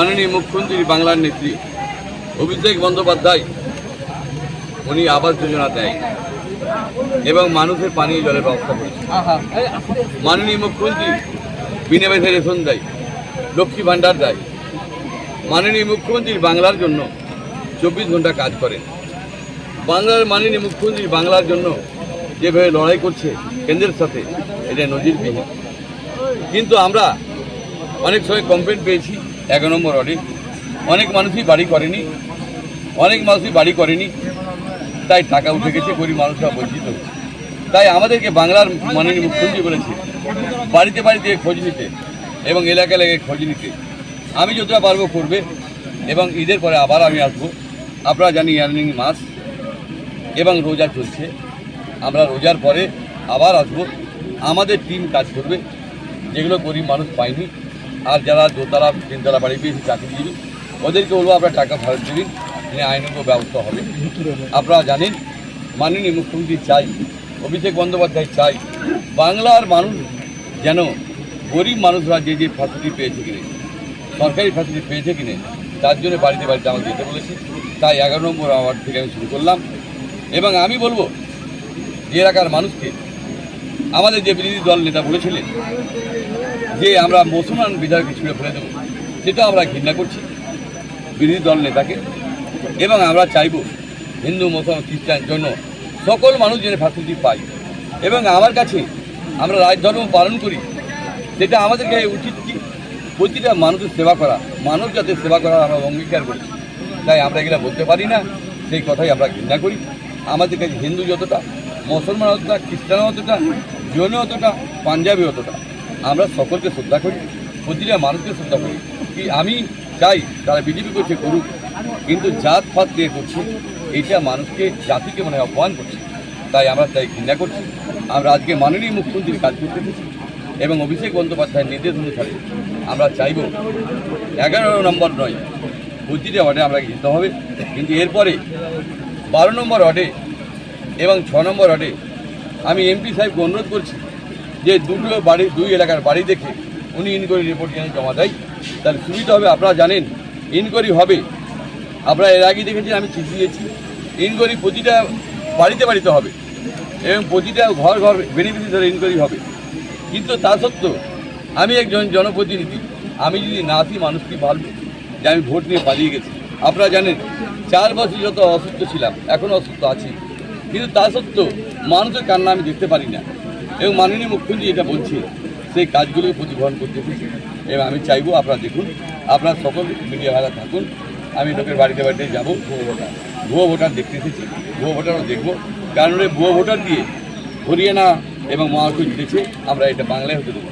মাননীয় মুখ্যমন্ত্রী বাংলার নেত্রী অভিষেক বন্দ্যোপাধ্যায় উনি আবাস যোজনা দেয় এবং মানুষের পানীয় জলের ব্যবস্থা করেছে। মাননীয় মুখ্যমন্ত্রী বিনা রেশন দেয় লক্ষ্মী ভাণ্ডার দেয়। মাননীয় মুখ্যমন্ত্রী বাংলার জন্য চব্বিশ ঘণ্টা কাজ করেন বাংলার মাননীয় মুখ্যমন্ত্রী বাংলার জন্য যেভাবে লড়াই করছে কেন্দ্রের সাথে এটা নজির নজিরবিহীন। কিন্তু আমরা অনেক সময় কমপ্লেন পেয়েছি। এক নম্বর ওয়ার্ডে। অনেক মানুষই বাড়ি করেনি। অনেক মানুষই বাড়ি করেনি। তাই টাকা উঠে গেছে, গরিব মানুষরা বঞ্চিত। তাই আমাদেরকে বাংলার মাননীয় মুখ্যমন্ত্রী বলেছে, বাড়িতে বাড়িতে খোঁজ নিতে এবং এলাকা এলাকায় খোঁজ নিতে। আমি যতটা পারব করবে এবং ঈদের পরে আবার আমি আসব। আপনারা জানি ইয়ার্নিং মাস এবং রোজা চলছে। আমরা রোজার পরে আবার আসব। আমাদের টিম কাজ করবে। যেগুলো গরিব মানুষ পায়নি আর যারা দোতলা, তিনতলা বাড়ি পেয়েছে চাকরিজীবী ওদেরকে বলব আপনারা টাকা ফেরত দেবেন এনে আইনগত ব্যবস্থা হবে। আপনারা জানেন, মাননীয় মুখ্যমন্ত্রী চাই, অভিষেক বন্দ্যোপাধ্যায় চাই, বাংলার মানুষ যেন গরিব মানুষরা যে যে ফ্যাসিলিটি পেয়েছে কিনে, সরকারি ফ্যাসিলিটি পেয়েছে কিনে, তার জন্য বাড়িতে বাড়িতে আমাকে যেতে বলেছে। তাই এগারো নম্বর আওয়ার্ড থেকে আমি শুরু করলাম। এবং আমি বলব, যে এলাকার মানুষকে আমাদের যে বিরোধী দল নেতা বলেছিলেন যে আমরা মুসলমান বিধায়ক ছুঁড়ে ফেলে দেবো, সেটা আমরা ঘৃণা করছি বিরোধী দল নেতাকে। এবং আমরা চাইব হিন্দু, মুসলমান খ্রিস্টান জন্য সকল মানুষ যেন ফ্যাসিলিটি পায়। এবং আমার কাছে আমরা রাজধর্ম পালন করি, সেটা আমাদেরকে উচিত কি? প্রতিটা মানুষের সেবা করা, মানুষ যাতে সেবা করা আমরা অঙ্গীকার করি। তাই আমরা এগুলো বলতে পারি না, সেই কথাই আমরা ঘৃণা করি। আমাদের কাছে হিন্দু যতটা, মুসলমান অতটা খ্রিস্টান অতটা জৈন অতটা, পাঞ্জাবি অতটা। আমরা সকলকে শ্রদ্ধা করি, প্রতিটা মানুষকে শ্রদ্ধা করি। কি আমি চাই তারা বিজেপি করছে করুক, কিন্তু জাত ফাত দিয়ে করছে, এইটা মানুষকে, জাতিকে মানে অপমান করছে। তাই আমরা তাই ঘৃণা করছি। আমরা আজকে মাননীয় মুখ্যমন্ত্রীর কাজ করতে এবং অভিষেক বন্দ্যোপাধ্যায়ের নির্দেশ অনুসারে আমরা চাইব এগারো নম্বর নয়, প্রতিটা ওয়ার্ডে আমরা যেতে হবে। কিন্তু এরপরে বারো নম্বর ওয়ার্ডে এবং ছ নম্বর ওয়ার্ডে আমি এমপি সাহেবকে অনুরোধ করছি যে দুটো বাড়ি, দুই এলাকার বাড়ি দেখে উনি ইনকোয়ারি রিপোর্ট যেন জমা দেয়। তাহলে সুবিধা হবে, আপনারা জানেন ইনকোয়ারি হবে। আপনারা এর আগে দেখেছেন আমি চিঠি দিয়েছি। ইনকোয়ারি প্রতিটা বাড়িতে বাড়িতে হবে। এবং প্রতিটা ঘর ঘর বেনিফিসি ধরে ইনকোয়ারি হবে। কিন্তু তা সত্ত্বেও আমি একজন জনপ্রতিনিধি। আমি যদি না আসি মানুষ কি ভাববে যে আমি ভোট নিয়ে পালিয়ে গেছি, আপনারা জানেন, চার বছর যত অসুস্থ ছিলাম এখনও অসুস্থ আছি। কিন্তু তা সত্ত্বেও মানুষের কান্না আমি দেখতে পারি না। এবং মাননীয় মুখ্যমন্ত্রী এটা বলছে সেই কাজগুলোকে প্রতিফলন করতে এবং আমি চাইব আপনারা দেখুন, আপনারা সকল মিডিয়া ভাড়া থাকুন, আমি লোকের বাড়িতে বাড়িতে যাব, ভুয়ো ভোটার। ভুয়ো ভোটার দেখতে এসেছি, ভুয়ো ভোটারও দেখব। কারণ ওই ভুয়ো ভোটার দিয়ে হরিয়ানা এবং মহারাষ্ট্র জিতেছে, আমরা এটা বাংলায় হতে দেবো।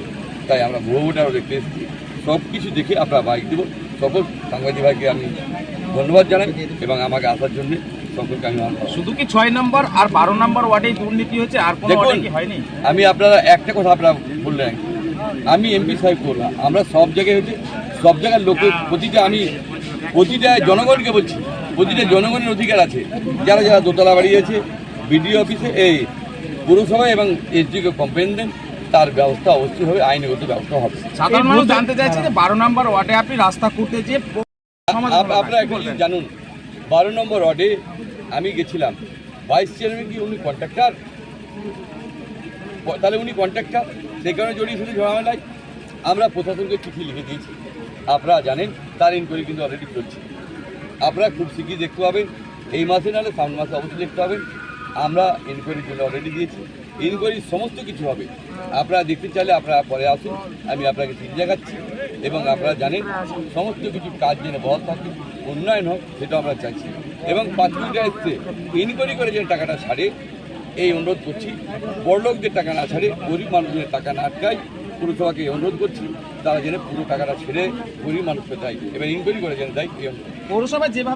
তাই আমরা ভুয়ো ভোটারও দেখতে এসেছি। সব কিছু দেখে আপনারা বাইক দেবো। সকল সাংবাদিক ভাইকে আমি ধন্যবাদ জানাই এবং আমাকে আসার জন্য সকলকে আমি শুধু কি ছয় নম্বর আর বারো নম্বর ওয়ার্ডে দুর্নীতি হয়েছে? আর কোনো ওয়ার্ডে কি হয়নি? আমি আপনারা একটা কথা আপনারা বললেন। আমি এমপি সাহেব করলাম আমরা সব জায়গায় হচ্ছে সব জায়গার লোকের প্রতিটা আমি প্রতিটা জনগণকে বলছি প্রতিটা জনগণের অধিকার আছে। যারা যারা দোতলা বাড়ি আছে বিডিও অফিসে এই পুরসভায় এবং এসডিকে কমপ্লেন দেন তার ব্যবস্থা অবশ্যই হবে আইনগত ব্যবস্থা হবে। সাধারণ মানুষ জানতে চাইছে যে বারো নম্বর ওয়ার্ডে আপনি রাস্তা করতে যে আপনারা এখন জানুন বারো নম্বর ওয়ার্ডে আমি গেছিলাম। ভাইস চেয়ারম্যান কি উনি কন্ট্রাক্টার তাহলে উনি কন্ট্রাক্টর সেই কারণে জড়িয়ে শুধু ঝামেলায় আমরা প্রশাসনকে চিঠি লিখে দিয়েছি। আপনারা জানেন, তার ইনকোয়ারি কিন্তু অলরেডি চলছে। আপনারা খুব শীঘ্রই দেখতে পাবেন। এই মাসে নাহলে সামনে মাসে অবশ্যই দেখতে পাবেন। আমরা ইনকোয়ারির জন্য অলরেডি দিয়েছি। ইনকোয়ারির সমস্ত কিছু হবে। আপনারা দেখতে চাইলে আপনারা পরে আসুন। আমি আপনাকে চিঠি দেখাচ্ছি। এবং আপনারা জানেন, সমস্ত কিছু কাজ যেন বহাল থাকে, উন্নয়ন হোক, সেটা আমরা চাইছি। এবং পাঁচ মিনিটে এসছে ইনকোয়ারি করে যেন টাকাটা ছাড়ে, এই অনুরোধ করছি। বড়লোকদের টাকা না ছাড়ে, গরিব মানুষদের টাকা না আটকায়, পুরসভাকে অনুরোধ করছি, তারা যেন পুরো টাকাটা ছেড়ে গরিব মানুষকে দেয়। এবার ইনকোয়ারি করে যেন দেয়, এই অনুরোধ। পৌরসভায় যেভাবে